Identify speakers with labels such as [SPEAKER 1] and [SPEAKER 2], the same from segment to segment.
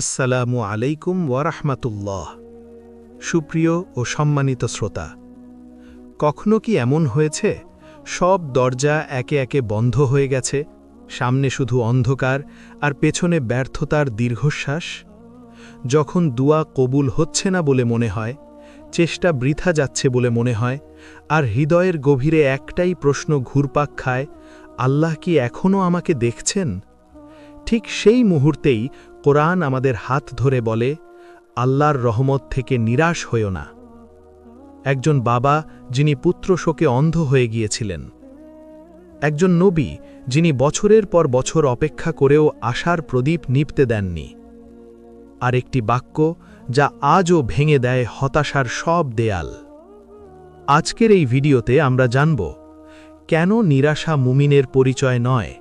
[SPEAKER 1] আসসালামু আলাইকুম ওয়ারাহমাতুল্লাহ সুপ্রিয় ও সম্মানিত শ্রোতা, কখনো কি এমন হয়েছে? সব দরজা একে একে বন্ধ হয়ে গেছে, সামনে শুধু অন্ধকার আর পেছনে ব্যর্থতার দীর্ঘশ্বাস? যখন দুয়া কবুল হচ্ছে না বলে মনে হয়, চেষ্টা বৃথা যাচ্ছে বলে মনে হয়, আর হৃদয়ের গভীরে একটাই প্রশ্ন ঘুরপাক খায়, আল্লাহ কি এখনও আমাকে দেখছেন? ঠিক সেই মুহূর্তেই কোরআন আমাদের হাত ধরে বলে, আল্লাহর রহমত থেকে নিরাশ হয়েও না। একজন বাবা যিনি পুত্র শোকে অন্ধ হয়ে গিয়েছিলেন। একজন নবী যিনি বছরের পর বছর অপেক্ষা করেও আশার প্রদীপ নিপতে দেননি। আর একটি বাক্য যা আজও ভেঙে দেয় হতাশার সব দেয়াল। আজকের এই ভিডিওতে আমরা জানব, কেন নিরাশা মুমিনের পরিচয় নয়?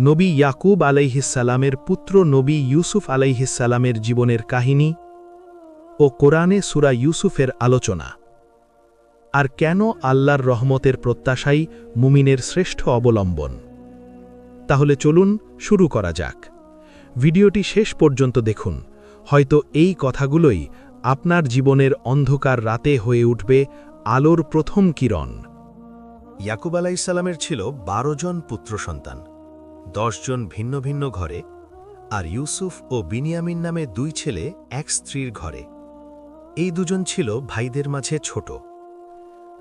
[SPEAKER 1] নবী ইয়াকুব আলাইহিসালামের পুত্র নবী ইউসুফ আলাইহিসালামের জীবনের কাহিনী ও কোরআনে সুরা ইউসুফের আলোচনা। আর কেন আল্লাহর রহমতের প্রত্যাশাই মুমিনের শ্রেষ্ঠ অবলম্বন? তাহলে চলুন শুরু করা যাক। ভিডিওটি শেষ পর্যন্ত দেখুন। হয়তো এই কথাগুলোই আপনার জীবনের অন্ধকার রাতে হয়ে উঠবে আলোর প্রথম কিরণ।
[SPEAKER 2] ইয়াকুব আলাইসাল্লামের ছিল বারো জন পুত্র সন্তান। জন ভিন্ন ভিন্ন ঘরে আর ইউসুফ ও বিনিয়ামিন নামে দুই ছেলে, এক স্ত্রীর ঘরে। এই দুজন ছিল ভাইদের মাঝে ছোট।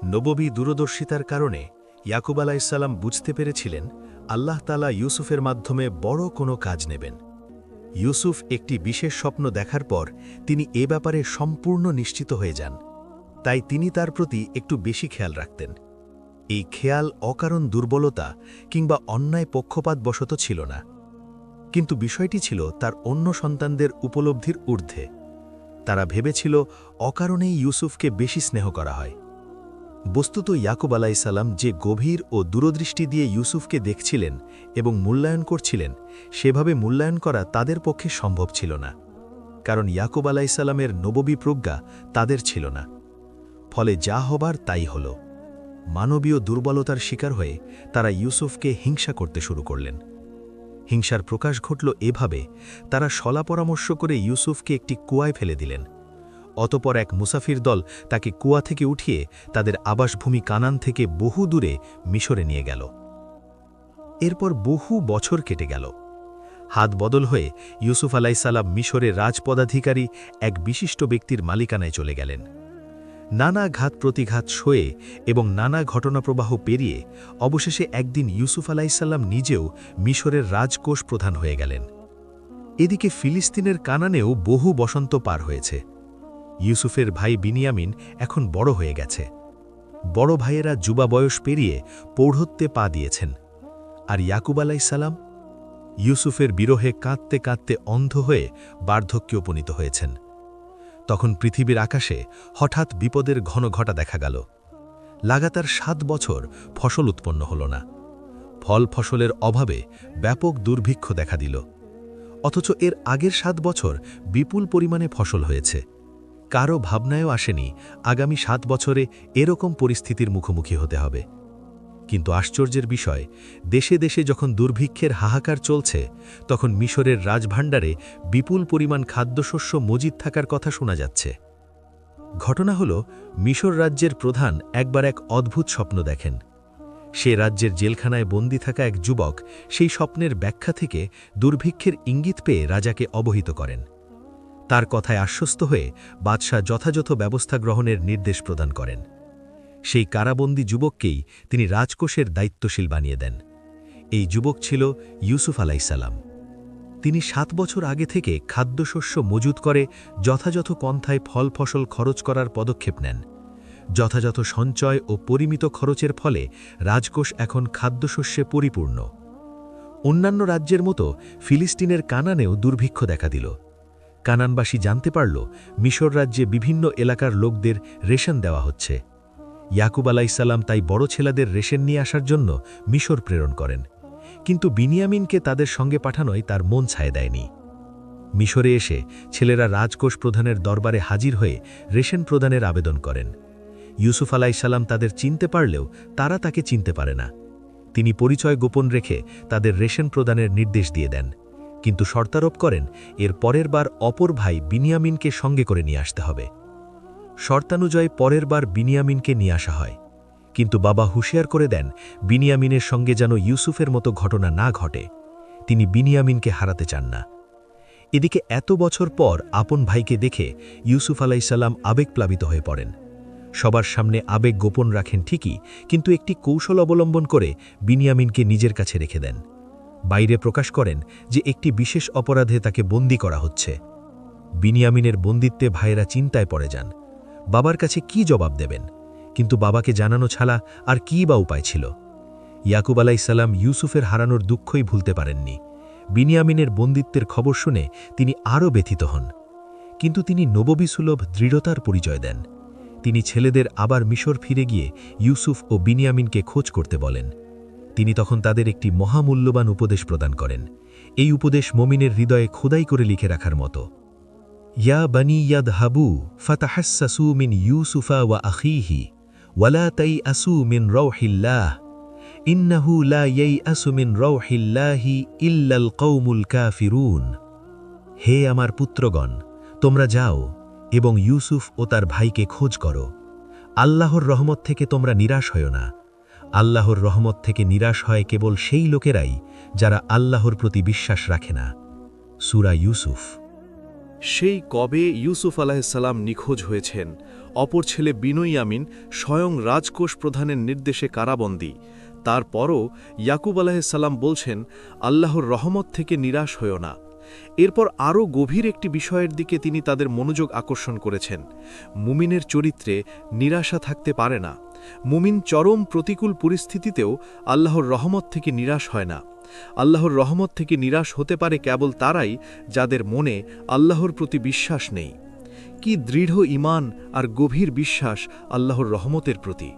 [SPEAKER 2] নববী দূরদর্শিতার কারণে ইয়াকুব আলাইসাল্লাম বুঝতে পেরেছিলেন আল্লাহ তালা ইউসুফের মাধ্যমে বড় কোনো কাজ নেবেন। ইউসুফ একটি বিশেষ স্বপ্ন দেখার পর তিনি এ ব্যাপারে সম্পূর্ণ নিশ্চিত হয়ে যান। তাই তিনি তার প্রতি একটু বেশি খেয়াল রাখতেন। এই খেয়াল অকারণ দুর্বলতা কিংবা অন্যায় পক্ষপাতবশত ছিল না। কিন্তু বিষয়টি ছিল তার অন্য সন্তানদের উপলব্ধির ঊর্ধ্বে। তারা ভেবেছিল অকারণেই ইউসুফকে বেশি স্নেহ করা হয়। বস্তুত ইয়াকুব আলাইসাল্লাম যে গভীর ও দূরদৃষ্টি দিয়ে ইউসুফকে দেখছিলেন এবং মূল্যায়ন করছিলেন, সেভাবে মূল্যায়ন করা তাদের পক্ষে সম্ভব ছিল না। কারণ ইয়াকুব আলাইসাল্লামের নববী প্রজ্ঞা তাদের ছিল না। ফলে যা হবার তাই হলো। মানবীয় দুর্বলতার শিকার হয়ে তারা ইউসুফকে হিংসা করতে শুরু করলেন। হিংসার প্রকাশ ঘটল এভাবে, তারা সলা পরামর্শ করে ইউসুফকে একটি কুয়ায় ফেলে দিলেন। অতপর এক মুসাফির দল তাকে কুয়া থেকে উঠিয়ে তাদের আবাসভূমি কানান থেকে বহু দূরে মিশরে নিয়ে গেল। এরপর বহু বছর কেটে গেল। হাত বদল হয়ে ইউসুফ আলাইসাল্লাম মিশরের রাজপদাধিকারী এক বিশিষ্ট ব্যক্তির মালিকানায় চলে গেলেন। নানা ঘাত প্রতিঘাত সয়ে এবং নানা ঘটনাপ্রবাহ পেরিয়ে অবশেষে একদিন ইউসুফ আলাইসাল্লাম নিজেও মিশরের রাজকোষ প্রধান হয়ে গেলেন। এদিকে ফিলিস্তিনের কানানেও বহু বসন্ত পার হয়েছে। ইউসুফের ভাই বিনিয়ামিন এখন বড় হয়ে গেছে। বড় ভাইয়েরা যুবা বয়স পেরিয়ে পৌঢ়ত্বে পা দিয়েছেন। আর ইয়াকুব আলাইসাল্লাম? ইউসুফের বিরহে কাঁদতে কাঁদতে অন্ধ হয়ে বার্ধক্যে উপনীত হয়েছেন। তখন পৃথিবীর আকাশে হঠাৎ বিপদের ঘন ঘটা দেখা গেল। লাগাতার সাত বছর ফসল উৎপন্ন হল না। ফল ফসলের অভাবে ব্যাপক দুর্ভিক্ষ দেখা দিল। অথচ এর আগের সাত বছর বিপুল পরিমাণে ফসল হয়েছে। কারও ভাবনায়ও আসেনি, আগামী সাত বছরে এরকম পরিস্থিতির মুখোমুখি হতে হবে। কিন্তু আশ্চর্যের বিষয়, দেশে দেশে যখন দুর্ভিক্ষের হাহাকার চলছে, তখন মিশরের রাজভাণ্ডারে বিপুল পরিমাণ খাদ্যশস্য মজিদ থাকার কথা শোনা যাচ্ছে। ঘটনা হল, মিশর রাজ্যের প্রধান একবার এক অদ্ভুত স্বপ্ন দেখেন। সে রাজ্যের জেলখানায় বন্দি থাকা এক যুবক সেই স্বপ্নের ব্যাখ্যা থেকে দুর্ভিক্ষের ইঙ্গিত পেয়ে রাজাকে অবহিত করেন। তার কথায় আশ্বস্ত হয়ে বাদশাহ যথাযথ ব্যবস্থা গ্রহণের নির্দেশ প্রদান করেন। সেই কারাবন্দী যুবককেই তিনি রাজকোষের দায়িত্বশীল বানিয়ে দেন। এই যুবক ছিল ইউসুফ আলাইসাল্লাম তিনি সাত বছর আগে থেকে খাদ্যশস্য মজুত করে যথাযথ পন্থায় ফল ফসল খরচ করার পদক্ষেপ নেন। যথাযথ সঞ্চয় ও পরিমিত খরচের ফলে রাজকোষ এখন খাদ্যশস্যে পরিপূর্ণ। অন্যান্য রাজ্যের মতো ফিলিস্তিনের কানানেও দুর্ভিক্ষ দেখা দিল। কানানবাসী জানতে পারল, মিশর রাজ্যে বিভিন্ন এলাকার লোকদের রেশন দেওয়া হচ্ছে। ইয়াকুব আলাইসাল্লাম তাই বড় ছেলেদের রেশন নিয়ে আসার জন্য মিশর প্রেরণ করেন। কিন্তু বিনিয়ামিনকে তাদের সঙ্গে পাঠানোয় তার মন ছায় দেয়নি। মিশরে এসে ছেলেরা রাজকোষ প্রধানের দরবারে হাজির হয়ে রেশন প্রদানের আবেদন করেন। ইউসুফ আলাইসাল্লাম তাদের চিনতে পারলেও তারা তাকে চিনতে পারে না। তিনি পরিচয় গোপন রেখে তাদের রেশন প্রদানের নির্দেশ দিয়ে দেন।
[SPEAKER 3] কিন্তু শর্তারোপ করেন, এর পরের বার অপর ভাই বিনিয়ামিনকে সঙ্গে করে নিয়ে আসতে হবে। শর্তানুযায়ী পরের বার বিনিয়ামিনকে নিয়ে আসা হয়। কিন্তু বাবা হুঁশিয়ার করে দেন, বিনিয়ামিনের সঙ্গে যেন ইউসুফের মতো ঘটনা না ঘটে। তিনি বিনিয়ামিনকে হারাতে চান না। এদিকে এত বছর পর আপন ভাইকে দেখে ইউসুফ আলাইসাল্লাম আবেগপ্লাবিত হয়ে পড়েন। সবার সামনে আবেগ গোপন রাখেন ঠিকই, কিন্তু একটি কৌশল অবলম্বন করে বিনিয়ামিনকে নিজের কাছে রেখে দেন। বাইরে প্রকাশ করেন যে একটি বিশেষ অপরাধে তাকে বন্দি করা হচ্ছে। বিনিয়ামিনের বন্দিত্বে ভাইয়েরা চিন্তায় পড়ে যান। বাবার কাছে কি জবাব দেবেন? কিন্তু বাবাকে জানানো ছাড়া আর কী বা উপায় ছিল? ইয়াকুব আলাইসাল্লাম ইউসুফের হারানোর দুঃখই ভুলতে পারেননি। বিনিয়ামিনের বন্দিত্বের খবর শুনে তিনি আরও ব্যথিত হন। কিন্তু তিনি নববিসুলভ দৃঢ়তার পরিচয় দেন। তিনি ছেলেদের আবার মিশর ফিরে গিয়ে ইউসুফ ও বিনিয়ামিনকে খোঁজ করতে বলেন। তিনি তখন তাদের একটি মহামূল্যবান উপদেশ প্রদান করেন। এই উপদেশ মমিনের হৃদয়ে খোদাই করে লিখে রাখার মতো। ইয়া বানি ইয়াদ হাবু ফাতাহাসু মিন ইউসুফা ওয়া আখিহি ওয়ালা তাই আসু মিন রৌহিল্লাহ ইন্নাহু লা ইয়াই আসু মিন রৌহিল্লাহি ইল্লাল কৌমুল কাফিরুন হে আমার পুত্রগণ, তোমরা যাও এবং ইউসুফ ও তার ভাইকে খোঁজ করো। আল্লাহর রহমত থেকে তোমরা নিরাশ হয় না। আল্লাহর রহমত থেকে নিরাশ হয় কেবল সেই লোকেরাই যারা আল্লাহর প্রতি বিশ্বাস রাখে না। সুরা ইউসুফ।
[SPEAKER 4] সেই কবে ইউসুফ আলাহিসাল্লাম নিখোঁজ হয়েছেন, অপর ছেলে বিনই আমিন স্বয়ং রাজকোষ প্রধানের নির্দেশে কারাবন্দী। তারপরও ইয়াকুব আলাহিসাল্লাম বলছেন, আল্লাহর রহমত থেকে নিরাশ হয়েও না। এরপর আরও গভীর একটি বিষয়ের দিকে তিনি তাদের মনোযোগ আকর্ষণ করেছেন। মুমিনের চরিত্রে নিরাশা থাকতে পারে না। মুমিন চরম প্রতিকূল পরিস্থিতিতেও আল্লাহর রহমত থেকে নিরাশ হয় না। আল্লাহর রহমত থেকে নিরাশ হতে পারে কেবল তারাই যাদের মনে আল্লাহর প্রতি বিশ্বাস নেই। কি দৃঢ় ইমান আর গভীর বিশ্বাস আল্লাহর রহমতের প্রতি।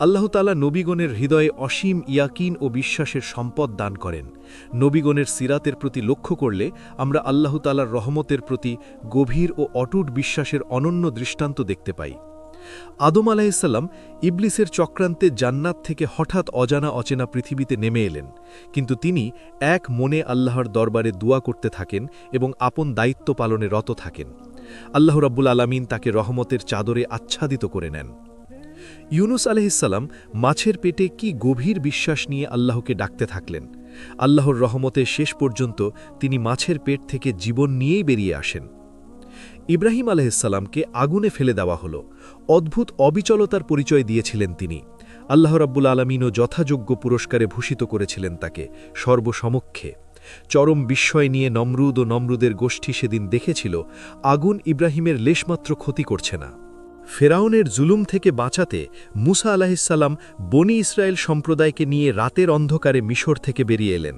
[SPEAKER 4] আল্লাহ তালা নবীগণের হৃদয়ে অসীম ইয়াকিন ও বিশ্বাসের সম্পদ দান করেন। নবীগণের সিরাতের প্রতি লক্ষ্য করলে আমরা আল্লাহ তালার রহমতের প্রতি গভীর ও অটুট বিশ্বাসের অনন্য দৃষ্টান্ত দেখতে পাই। আদম আলাইসাল্লাম ইবলিসের চক্রান্তে জান্নাত থেকে হঠাৎ অজানা অচেনা পৃথিবীতে নেমে এলেন। কিন্তু তিনি এক মনে আল্লাহর দরবারে দোয়া করতে থাকেন এবং আপন দায়িত্ব পালনে রত থাকেন। আল্লাহ রাব্বুল আলামিন তাকে রহমতের চাদরে আচ্ছাদিত করে নেন। ইউনুস আলহিসাল্লাম মাছের পেটে কি গভীর বিশ্বাস নিয়ে আল্লাহকে ডাকতে থাকলেন? আল্লাহর রহমতে শেষ পর্যন্ত তিনি মাছের পেট থেকে জীবন নিয়েই বেরিয়ে আসেন। ইব্রাহিম আলহিসাল্লামকে আগুনে ফেলে দেওয়া হল। অদ্ভুত অবিচলতার পরিচয় দিয়েছিলেন তিনি। আল্লাহ রাব্বুল আলমিনও যথাযোগ্য পুরস্কারে ভূষিত করেছিলেন তাকে, সর্বসমক্ষে। চরম বিস্ময় নিয়ে নমরুদ ও নমরুদের গোষ্ঠী সেদিন দেখেছিল, আগুন ইব্রাহিমের লেশমাত্র ক্ষতি করছে না। ফেরাউনের জুলুম থেকে বাঁচাতে মুসা আলাহিসাল্লাম বনি ইসরায়েল সম্প্রদায়কে নিয়ে রাতের অন্ধকারে মিশর থেকে বেরিয়ে এলেন।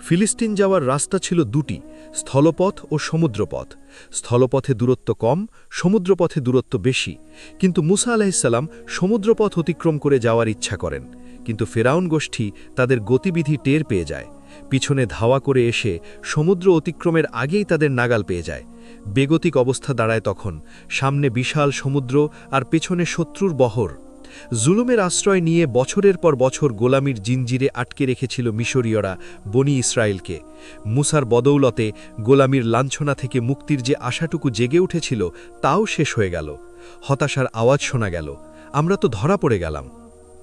[SPEAKER 4] ফিলিস্তিন যাওয়ার রাস্তা ছিল দুটি, স্থলপথ ও সমুদ্রপথ। স্থলপথে দূরত্ব কম, সমুদ্রপথে দূরত্ব বেশি। কিন্তু মুসা আলাহিসাল্লাম সমুদ্রপথ অতিক্রম করে যাওয়ার ইচ্ছা করেন। কিন্তু ফেরাউন গোষ্ঠী তাদের গতিবিধি টের পেয়ে যায়। পিছনে ধাওয়া করে এসে সমুদ্র অতিক্রমের আগেই তাদের নাগাল পেয়ে যায়। বেগতিক অবস্থা দাঁড়ায় তখন। সামনে বিশাল সমুদ্র আর পেছনে শত্রুর বহর। জুলুমের আশ্রয় নিয়ে বছরের পর বছর গোলামির জিঞ্জিরে আটকে রেখেছিল মিশরীয়রা বনি ইসরায়েলকে। মুসার বদৌলতে গোলামির লাঞ্ছনা থেকে মুক্তির যে আশাটুকু জেগে উঠেছিল, তাও শেষ হয়ে গেল। হতাশার আওয়াজ শোনা গেল, আমরা তো ধরা পড়ে গেলাম।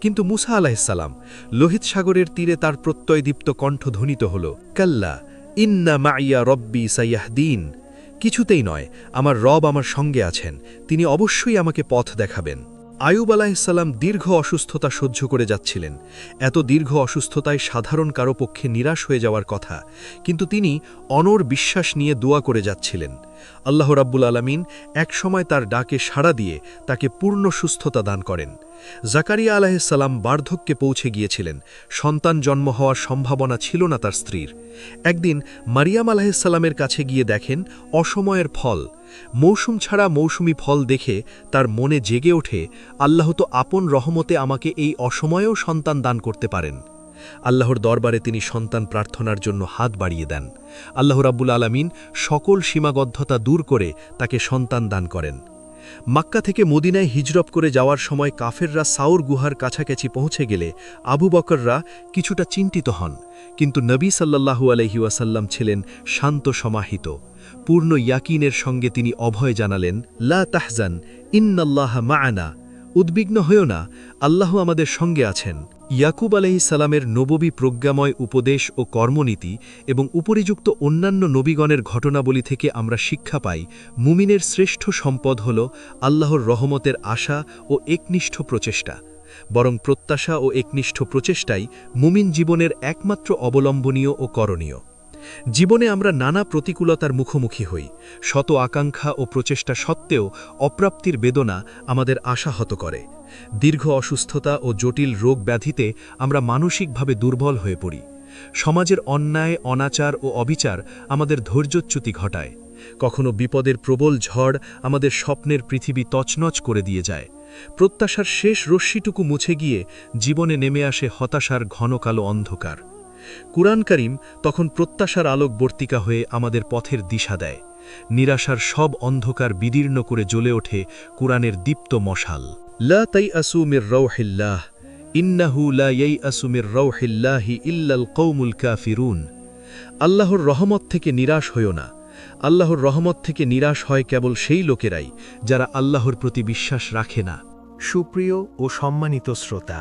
[SPEAKER 4] কিন্তু মুসা আলাহিসাল্লাম লোহিত সাগরের তীরে তার প্রত্যয়দীপ্ত কণ্ঠ ধ্বনিত হল, কাল্লা, ইন্না মাইয়া রব্বি সাইয়াহদিন। কিছুতেই নয়, আমার রব আমার সঙ্গে আছেন, তিনি অবশ্যই আমাকে পথ দেখাবেন। আয়ুব আলাহিসাল্লাম দীর্ঘ অসুস্থতা সহ্য করে যাচ্ছিলেন। এত দীর্ঘ অসুস্থতায় সাধারণ কারও পক্ষে নিরাশ হয়ে যাওয়ার কথা, কিন্তু তিনি অনর বিশ্বাস নিয়ে দোয়া করে যাচ্ছিলেন। আল্লাহ রাব্বুল আলমিন একসময় তার ডাকে সাড়া দিয়ে তাকে পূর্ণ সুস্থতা দান করেন। জাকারিয়া আলাহিসাল্লাম বার্ধক্যে পৌঁছে গিয়েছিলেন। সন্তান জন্ম হওয়ার সম্ভাবনা ছিল না তার স্ত্রীর। একদিন মারিয়াম আলাহিসাল্লামের কাছে গিয়ে দেখেন অসময়ের ফল। মৌসুম ছাড়া মৌসুমি ফল দেখে তার মনে জেগে ওঠে, আল্লাহ তো আপন রহমতে আমাকে এই অসময়েও সন্তান দান করতে পারেন। আল্লাহর দরবারে তিনি সন্তান প্রার্থনার জন্য হাত বাড়িয়ে দেন। আল্লাহ রাব্বুল আলামিন সকল সীমাবদ্ধতা দূর করে তাকে সন্তান দান করেন। মাক্কা থেকে মদিনায় হিজরব করে যাওয়ার সময় কাফেররা সাউর গুহার কাছাকাছি পৌঁছে গেলে আবু বকররা কিছুটা চিন্তিত হন। কিন্তু নবী সাল্লাহু আলহিউসাল্লাম ছিলেন শান্ত সমাহিত। পূর্ণ ইয়াকিনের সঙ্গে তিনি অভয় জানালেন, লা তাহজান, ইন্নাল্লাহ মাআনা উদ্বিগ্ন হয়েও না, আল্লাহ আমাদের সঙ্গে আছেন। ইয়াকুব আলহিসাল্লামের নববী প্রজ্ঞাময় উপদেশ ও কর্মনীতি এবং উপরিযুক্ত অন্যান্য নবীগণের ঘটনাবলী থেকে আমরা শিক্ষা পাই, মুমিনের শ্রেষ্ঠ সম্পদ হল আল্লাহর রহমতের আশা ও একনিষ্ঠ প্রচেষ্টা। বরং প্রত্যাশা ও একনিষ্ঠ প্রচেষ্টাই মুমিন জীবনের একমাত্র অবলম্বনীয় ও করণীয়। জীবনে আমরা নানা প্রতিকূলতার মুখোমুখি হই, শত আকাঙ্ক্ষা ও প্রচেষ্টা সত্ত্বেও অপ্রাপ্তির বেদনা আমাদের আশাহত করে। দীর্ঘ অসুস্থতা ও জটিল রোগ ব্যাধিতে আমরা মানসিকভাবে দুর্বল হয়ে পড়ি। সমাজের অন্যায়, অনাচার ও অবিচার আমাদের ধৈর্যচ্যুতি ঘটায়। কখনো বিপদের প্রবল ঝড় আমাদের স্বপ্নের পৃথিবী তছনছ করে দিয়ে যায়। প্রত্যাশার শেষ রশ্মিটুকু মুছে গিয়ে জীবনে নেমে আসে হতাশার ঘন কালো অন্ধকার। কুরআন করিম তখন প্রত্যাশার আলোক বর্তিকা হয়ে আমাদের পথের দিশা দেয়। নিরাশার সব অন্ধকার বিদীর্ণ করে জ্বলে ওঠে কুরআনের দীপ্ত মশাল। লা তাই আসুমির রৌহিল্লাহ ইন্নাহু লা ইয়াই রৌহিল্লাহি ইল্লাল কৌমুল কাফিরুন আল্লাহর রহমত থেকে নিরাশ হইও না। আল্লাহর রহমত থেকে নিরাশ হয় কেবল সেই লোকেরাই যারা আল্লাহর প্রতি বিশ্বাস রাখে না।
[SPEAKER 1] সুপ্রিয় ও সম্মানিত শ্রোতা,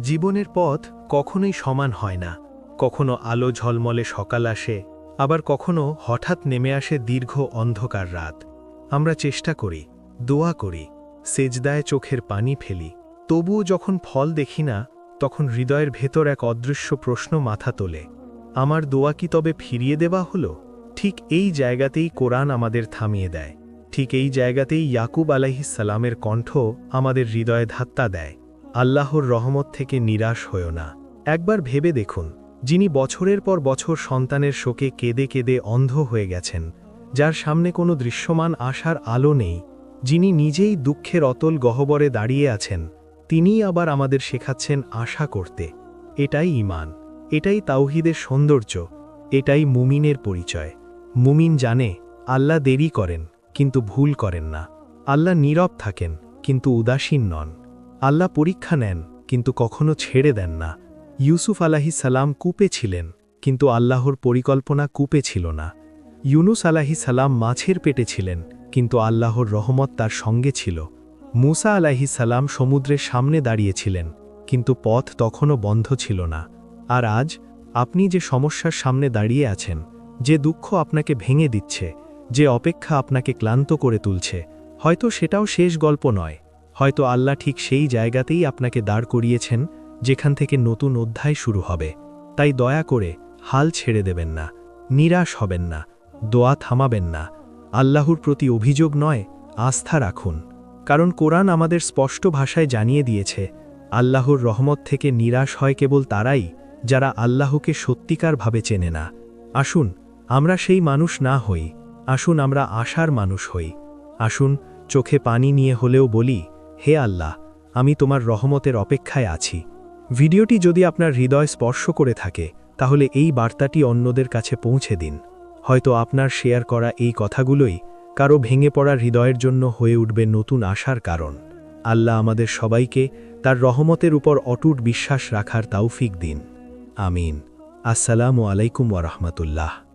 [SPEAKER 1] জীবনের পথ কখনোই সমান হয় না। কখনো আলো ঝলমলে সকাল আসে, আবার কখনো হঠাৎ নেমে আসে দীর্ঘ অন্ধকার রাত। আমরা চেষ্টা করি, দোয়া করি সেজদায় চোখের পানি ফেলি। তবুও যখন ফল দেখি না, তখন হৃদয়ের ভেতর এক অদৃশ্য প্রশ্ন মাথা তোলে। আমার দোয়া কি তবে ফিরিয়ে দেওয়া হলো? ঠিক এই জায়গাতেই কোরআন আমাদের থামিয়ে দেয়। ঠিক এই জায়গাতেই ইয়াকুব আলাইহিসালামের কণ্ঠ আমাদের হৃদয়ে ধাত্তা দেয়। আল্লাহর রহমত থেকে নিরাশ হয়েও না। একবার ভেবে দেখুন, যিনি বছরের পর বছর সন্তানের শোকে কেঁদে কেঁদে অন্ধ হয়ে গেছেন, যার সামনে কোনো দৃশ্যমান আশার আলো নেই যিনি নিজেই দুঃখের অতল গহবরে দাঁড়িয়ে আছেন, তিনিই আবার আমাদের শেখাচ্ছেন আশা করতে। এটাই ইমান এটাই তাওহিদের সৌন্দর্য, এটাই মুমিনের পরিচয়। মুমিন জানে, আল্লাহ দেরি করেন, কিন্তু ভুল করেন না। আল্লাহ নীরব থাকেন, কিন্তু উদাসীন নন। আল্লাহ পরীক্ষা নেন, কিন্তু কখনো ছেড়ে দেন না। ইউসুফ আলাহি সালাম কূপে ছিলেন, কিন্তু আল্লাহর পরিকল্পনা কূপে ছিল না। ইউনুস আলাহি সালাম মাছের পেটে ছিলেন কিন্তু আল্লাহর রহমত তার সঙ্গে ছিল। মুসা আলাহি সালাম সমুদ্রের সামনে দাঁড়িয়েছিলেন, কিন্তু পথ তখনও বন্ধ ছিল না। আর আজ, আপনি যে সমস্যার সামনে দাঁড়িয়ে আছেন, যে দুঃখ আপনাকে ভেঙে দিচ্ছে, যে অপেক্ষা আপনাকে ক্লান্ত করে তুলছে, হয়তো সেটাও শেষ গল্প নয়। হয়তো আল্লাহ ঠিক সেই জায়গাতেই আপনাকে দাঁড় করিয়েছেন, যেখান থেকে নতুন অধ্যায় শুরু হবে। তাই দয়া করে, হাল ছেড়ে দেবেন না, নিরাশ হবেন না, দোয়া থামাবেন না আল্লাহর প্রতি অভিযোগ নয়, আস্থা রাখুন। কারণ কোরআন আমাদের স্পষ্ট ভাষায় জানিয়ে দিয়েছে, আল্লাহর রহমত থেকে নিরাশ হয় কেবল তারাই, যারা আল্লাহকে সত্যিকারভাবে চেনে না। আসুন, আমরা সেই মানুষ না হই, আসুন আমরা আশার মানুষ হই। আসুন, চোখে পানি নিয়ে হলেও বলি, হে আল্লাহ, আমি তোমার রহমতের অপেক্ষায় আছি। ভিডিওটি যদি আপনার হৃদয় স্পর্শ করে থাকে, তাহলে এই বার্তাটি অন্যদের কাছে পৌঁছে দিন। হয়তো আপনার শেয়ার করা এই কথাগুলোই কারও ভেঙে পড়া হৃদয়ের জন্য হয়ে উঠবে নতুন আশার কারণ। আল্লাহ আমাদের সবাইকে তার রহমতের উপর অটুট বিশ্বাস রাখার তাওফিক দিন। আমিন। আসসালামু আলাইকুম ওরহমতুল্লাহ